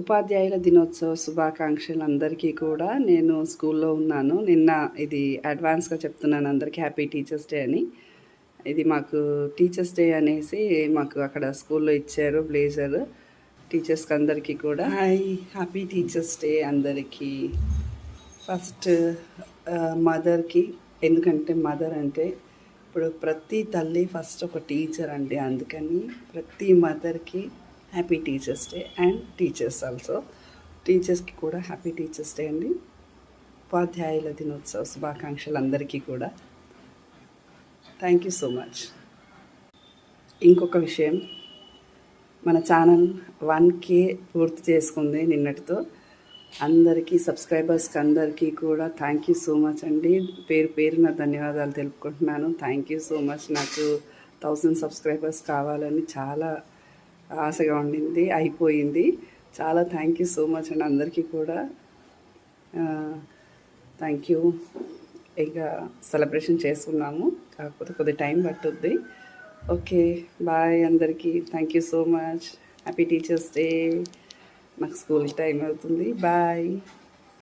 ఉపాధ్యాయుల దినోత్సవ శుభాకాంక్షలు అందరికీ కూడా. నేను స్కూల్లో ఉన్నాను. నిన్న ఇది అడ్వాన్స్గా చెప్తున్నాను అందరికీ. హ్యాపీ టీచర్స్ డే అని. ఇది మాకు టీచర్స్ డే అనేసి మాకు అక్కడ స్కూల్లో ఇచ్చారు బ్లేజర్. టీచర్స్కి అందరికీ కూడా. హాయ్ హ్యాపీ టీచర్స్ డే అందరికీ. ఫస్ట్ మదర్కి. ఎందుకంటే మదర్ అంటే ఇప్పుడు ప్రతి తల్లి ఫస్ట్ ఒక టీచర్ అండి. అందుకని ప్రతి మదర్కి happy teachers day and teachers also టీచర్స్కి కూడా హ్యాపీ టీచర్స్ డే అండి. ఉపాధ్యాయుల దినోత్సవ శుభాకాంక్షలు అందరికీ కూడా. థ్యాంక్ యూ సో మచ్ ఇంకొక విషయం. మన ఛానల్ వన్ కే పూర్తి చేసుకుంది నిన్నటితో. అందరికీ సబ్స్క్రైబర్స్కి అందరికీ కూడా థ్యాంక్ యూ సో మచ్ అండి. పేరు పేరున ధన్యవాదాలు తెలుపుకుంటున్నాను. థ్యాంక్ యూ సో మచ్ నాకు థౌజండ్ సబ్స్క్రైబర్స్ కావాలని చాలా ఆశగా ఉండింది అయిపోయింది. చాలా థ్యాంక్ యూ సో మచ్ అండి అందరికీ కూడా. థ్యాంక్ యూ ఇక సెలబ్రేషన్ చేసుకున్నాము. కాకపోతే కొద్ది టైం పట్టుద్ది. ఓకే బాయ్ అందరికీ. Thank you so much happy teachers day నాకు స్కూల్ టైం అవుతుంది. బాయ్